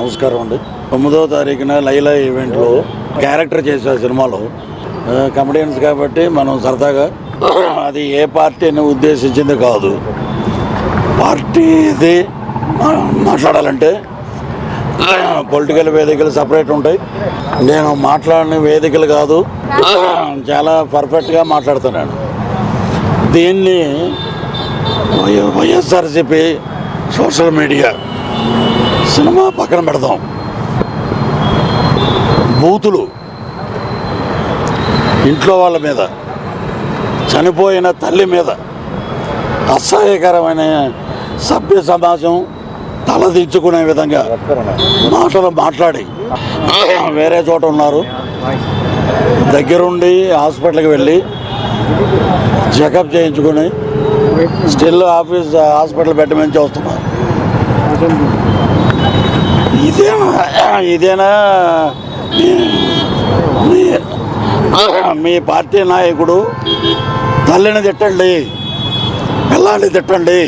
నమస్కారం అండి. తొమ్మిదో తారీఖున లైలా ఈవెంట్లో క్యారెక్టర్ చేసే సినిమాలో కమెడియన్స్ కాబట్టి మనం సరదాగా అది ఏ పార్టీని ఉద్దేశించింది కాదు. పార్టీది మా- మాట్లాడాలంటే పొలిటికల్ వేదికలు సపరేట్ ఉంటాయి. నేను మాట్లాడిన వేదికలు కాదు చాలా పర్ఫెక్ట్గా మాట్లాడుతున్నాను. దీన్ని వై- వైఎస్ఆర్సీపీ సోషల్ మీడియా సినిమా పక్కన పెడదాం. బూతులు ఇంట్లో వాళ్ళ మీద చనిపోయిన తల్లి మీద అసహ్యకరమైన సభ్య సమాజం తలదించుకునే విధంగా మాటలు మాట్లాడి వేరే చోట ఉన్నారు. దగ్గరుండి హాస్పిటల్కి వెళ్ళి చెకప్ చేయించుకుని స్టిల్ ఆఫీస్ హాస్పిటల్ పెట్టమని చూస్తున్నారు వస్తున్నారు. ఇదేనా? ఇదేనా? మీ- పార్టీ నాయకుడు తల్లిని తిట్టండి పిల్లాన్ని తిట్టండి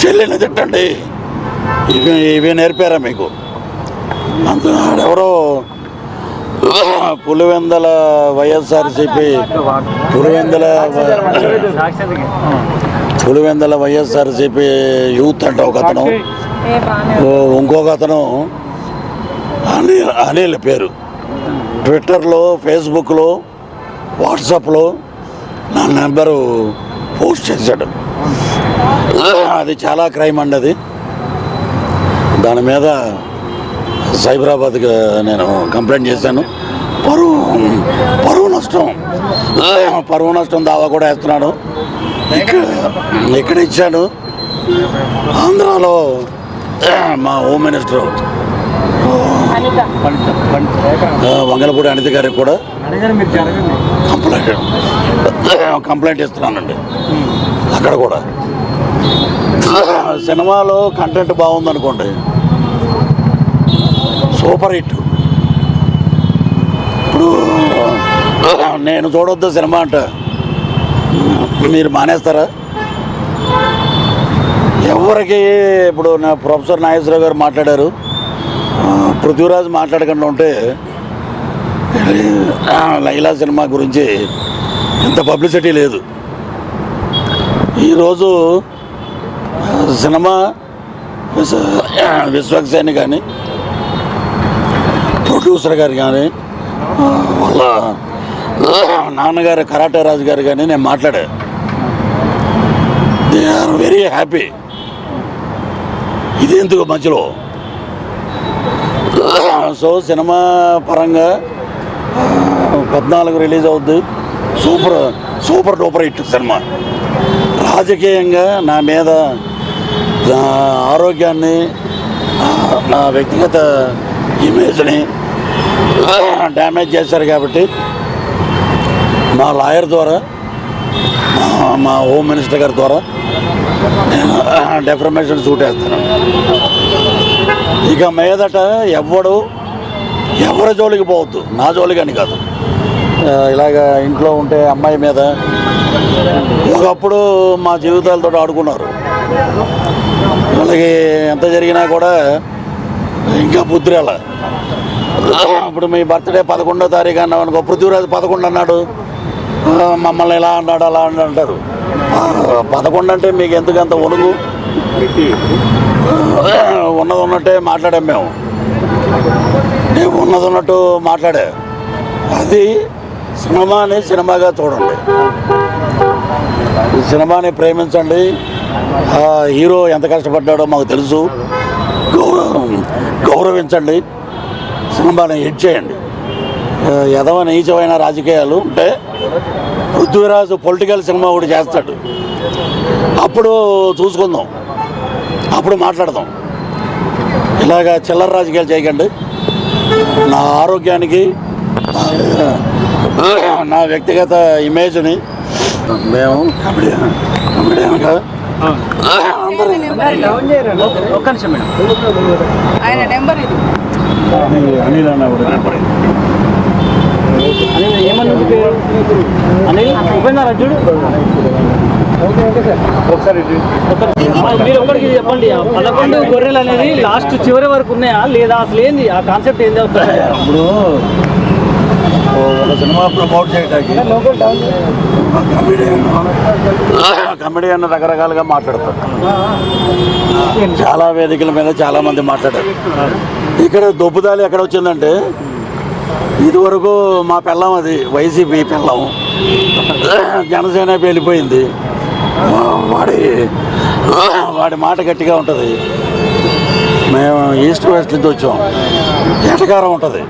చెల్లిని తిట్టండి. ఇవి ఇవి నేర్పారా మీకు? అంత ఎవరో Pulivendula YSRCP Pulivendula Pulivendula YSRCP youth అంటే ఒక అతను ఇంకొక అతను. అనిల్ అనిల్ పేరు. ట్విట్టర్లో ఫేస్బుక్లో వాట్సాప్లో నా నెంబరు పోస్ట్ చేశాడు. అది చాలా క్రైమ్ అండి అది. దాని మీద సైబరాబాద్కి నేను కంప్లైంట్ చేశాను. పరువు పరువు నష్టం. పరువు నష్టం దావా కూడా వేస్తున్నాడు. ఇక్కడ ఇక్కడ ఇచ్చాను ఆంధ్రాలో మా హోమ్ మినిస్టర్. వంగలపూడి అనిత గారికి కూడా కంప్లైంట్ కంప్లైంట్ ఇస్తున్నానండి. అక్కడ కూడా. సినిమాలో కంటెంట్ బాగుందనుకోండి. Super hit. ఇప్పుడు నేను చూడొద్దు సినిమా అంట. మీరు మానేస్తారా? ఎవరికి ఇప్పుడు నా ప్రొఫెసర్ నాగేశ్వరరావు గారు మాట్లాడారు. పృథ్వీరాజ్ మాట్లాడకుండా ఉంటే లైలా సినిమా గురించి ఇంత పబ్లిసిటీ లేదు. ఈరోజు సినిమా విశ్వ విశ్వక్సేని కానీ ప్రొడ్యూసర్ గారు కానీ వాళ్ళ నాన్నగారు కరాటే రాజు గారు కానీ నేను మాట్లాడా. They are very happy. ఇది ఎందుకు మధ్యలో? సో సినిమా పరంగా పద్నాలుగు రిలీజ్ అవుద్ది. Super super duper hit cinema. రాజకీయంగా నా మీద నా ఆరోగ్యాన్ని నా వ్యక్తిగత ఇమేజ్ని డ్యామేజ్ చేశారు కాబట్టి మా లాయర్ ద్వారా మా- హోమ్ మినిస్టర్ గారి ద్వారా నేను డెఫర్మేషన్ సూట్ వేస్తాను ఇక మీదట ఎవడు ఎవరి జోలికి పోవద్దు. నా జోలికి అని కాదు. ఇలాగ ఇంట్లో ఉంటే అమ్మాయి మీద ఒకప్పుడు మా జీవితాలతో ఆడుకున్నారు. వాళ్ళకి ఎంత జరిగినా కూడా ఇంకా బుద్ధిరాల ఇప్పుడు మీ బర్త్డే పదకొండో తారీఖు అన్నావు అనుకో పృథ్వీరాజు పదకొండు అన్నాడు. మమ్మల్ని ఇలా అన్నాడు అలా అన్నాడు అంటారు. పదకొండు అంటే మీకు ఎందుకు అంత ఒలుగు ఉన్నది ఉన్నట్టే మాట్లాడాం మేము. నేను ఉన్నది ఉన్నట్టు మాట్లాడే. అది సినిమాని సినిమాగా చూడండి. సినిమాని ప్రేమించండి. హీరో ఎంత కష్టపడ్డాడో మాకు తెలుసు. గౌరవించండి. సినిమాని హిట్ చేయండి. ఆ, ఎదవ నీచమైన రాజకీయాలు ఉంటే పృథ్వీరాజు పొలిటికల్ సినిమా ఒకటి చేస్తాడు. అప్పుడు చూసుకుందాం. అప్పుడు మాట్లాడదాం. ఇలాగా చిల్లర రాజకీయాలు చేయకండి. నా ఆరోగ్యానికి నా వ్యక్తిగత ఇమేజ్ని మేము మేడం. ఆయన నెంబర్ ఇది. అనిల్ అన్న కూడా నెంబర్ అనిల్ ఏమన్నా పేరు అనిల్ ఉపేంద్ర చూడు మీరు ఒక్కడికి చెప్పండి పదకొండు గొర్రెలు అనేది లాస్ట్ చివరి వరకు ఉన్నాయా? లేదా అసలు ఏంది? ఆ కాన్సెప్ట్ ఏంది ఒకసారి ఇప్పుడు ఒక సినిమా ప్రమోట్ చేయడానికి కమెడియన్ రకరకాలుగా మాట్లాడతారు. చాలా వేదికల మీద చాలా మంది మాట్లాడారు. ఇక్కడ దొబ్బుదాలి ఎక్కడ వచ్చిందంటే ఇదివరకు మా పెళ్ళం అది వైసీపీ పెళ్ళం జనసేన వెళ్ళిపోయింది వాడి వాడి మాట గట్టిగా ఉంటుంది. మేము ఈస్ట్ వెస్ట్ నుంచి వచ్చాం. ఎటకారం ఉంటుంది.